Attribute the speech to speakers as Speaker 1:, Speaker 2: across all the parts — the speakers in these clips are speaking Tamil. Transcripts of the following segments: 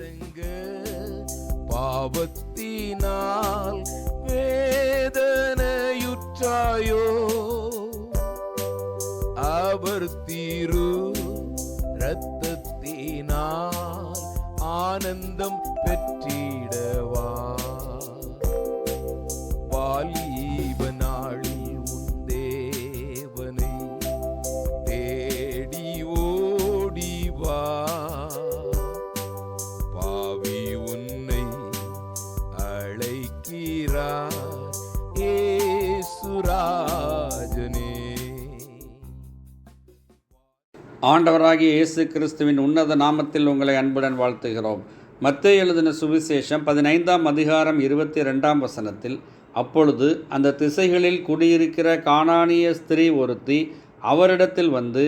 Speaker 1: நெருங்க பாவத்தினால் வேதனையுற்றாயோ? அவர் தீரு இரத்தத்தினால் ஆனந்தம் பெற்றிடவா? பாலீபனா ராஜனே.
Speaker 2: ஆண்டவராகிய இயேசு கிறிஸ்துவின் உன்னத நாமத்தில் உங்களை அன்புடன் வாழ்த்துகிறோம். மத்திய எழுதின சுவிசேஷம் பதினைந்தாம் அதிகாரம் இருபத்தி ரெண்டாம் வசனத்தில் அப்பொழுது அந்த திசைகளில் குடியிருக்கிற காணானிய ஸ்திரீ ஒருத்தி அவரிடத்தில் வந்து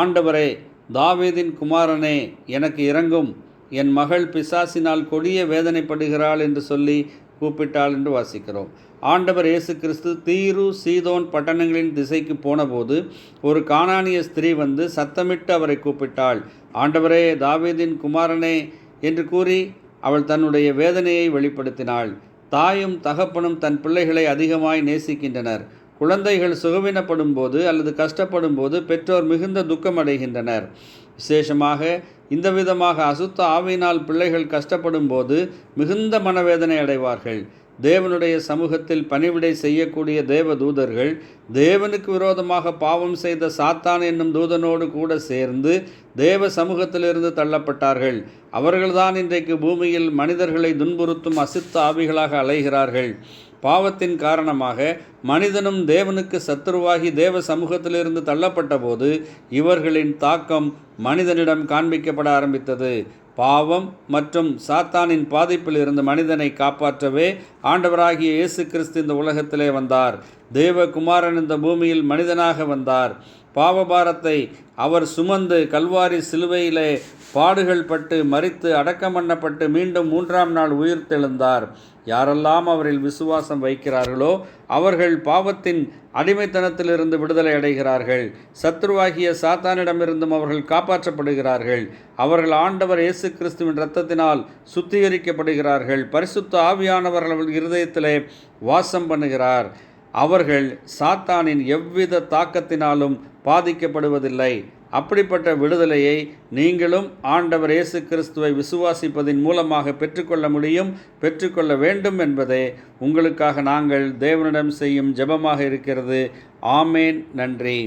Speaker 2: ஆண்டவரே தாவீதின் குமாரனே எனக்கு இறங்கும் என் மகள் பிசாசினால் கொடிய வேதனைப்படுகிறாள் என்று சொல்லி கூப்பிட்டாள் என்று வாசிக்கிறோம். ஆண்டவர் இயேசு கிறிஸ்து தீரு சீதோன் பட்டணங்களின் திசைக்கு போனபோது ஒரு காணானிய ஸ்திரீ வந்து சத்தமிட்டு அவரை கூப்பிட்டாள். ஆண்டவரே தாவீதின் குமாரனே என்று கூறி அவள் தன்னுடைய வேதனையை வெளிப்படுத்தினாள். தாயும் தகப்பனும் தன் பிள்ளைகளை அதிகமாய் நேசிக்கின்றனர். குழந்தைகள் சுகவினப்படும் போது அல்லது கஷ்டப்படும் போது பெற்றோர் மிகுந்த துக்கமடைகின்றனர். விசேஷமாக இந்த விதமாக அசுத்த ஆவியினால் பிள்ளைகள் கஷ்டப்படும் போது மிகுந்த மனவேதனை அடைவார்கள். தேவனுடைய சமூகத்தில் பணிவிடை செய்யக்கூடிய தேவ தூதர்கள் தேவனுக்கு விரோதமாக பாவம் செய்த சாத்தான் என்னும் தூதனோடு கூட சேர்ந்து தேவ சமூகத்திலிருந்து தள்ளப்பட்டார்கள். அவர்கள்தான் இன்றைக்கு பூமியில் மனிதர்களை துன்புறுத்தும் அசுத்த ஆவிகளாக அலைகிறார்கள். பாவத்தின் காரணமாக மனிதனும் தேவனுக்கு சத்துருவாகி தேவ சமூகத்திலிருந்து தள்ளப்பட்ட போது இவர்களின் தாக்கம் மனிதனிடம் காண்பிக்கப்பட ஆரம்பித்தது. பாவம் மற்றும் சாத்தானின் பாதிப்பில் இருந்து மனிதனை காப்பாற்றவே ஆண்டவராகிய இயேசு கிறிஸ்து இந்த உலகத்திலே வந்தார். தேவகுமாரன் இந்த பூமியில் மனிதனாக வந்தார். பாவபாரத்தை அவர் சுமந்து கல்வாரி சிலுவையிலே பாடுகள் பட்டு மறித்து அடக்கம் பண்ணப்பட்டு மீண்டும் மூன்றாம் நாள் உயிர் தெழுந்தார். யாரெல்லாம் அவரில் விசுவாசம் வைக்கிறார்களோ அவர்கள் பாவத்தின் அடிமைத்தனத்திலிருந்து விடுதலை அடைகிறார்கள். சத்ருவாகிய சாத்தானிடமிருந்தும் அவர்கள் காப்பாற்றப்படுகிறார்கள். அவர்கள் ஆண்டவர் இயேசு கிறிஸ்துவின் இரத்தத்தினால் சுத்திகரிக்கப்படுகிறார்கள். பரிசுத்த ஆவியானவர்கள் இருதயத்திலே வாசம் பண்ணுகிறார். அவர்கள் சாத்தானின் எவ்வித தாக்கத்தினாலும் பாதிக்கப்படுவதில்லை. அப்படிப்பட்ட விடுதலையை நீங்களும் ஆண்டவர் இயேசு கிறிஸ்துவை விசுவாசிப்பதின் மூலமாக பெற்றுக்கொள்ள முடியும் பெற்றுக்கொள்ள வேண்டும் என்பதே உங்களுக்காக நாங்கள் தேவனிடம் செய்யும் ஜெபமாக இருக்கிறது. ஆமேன். நன்றி.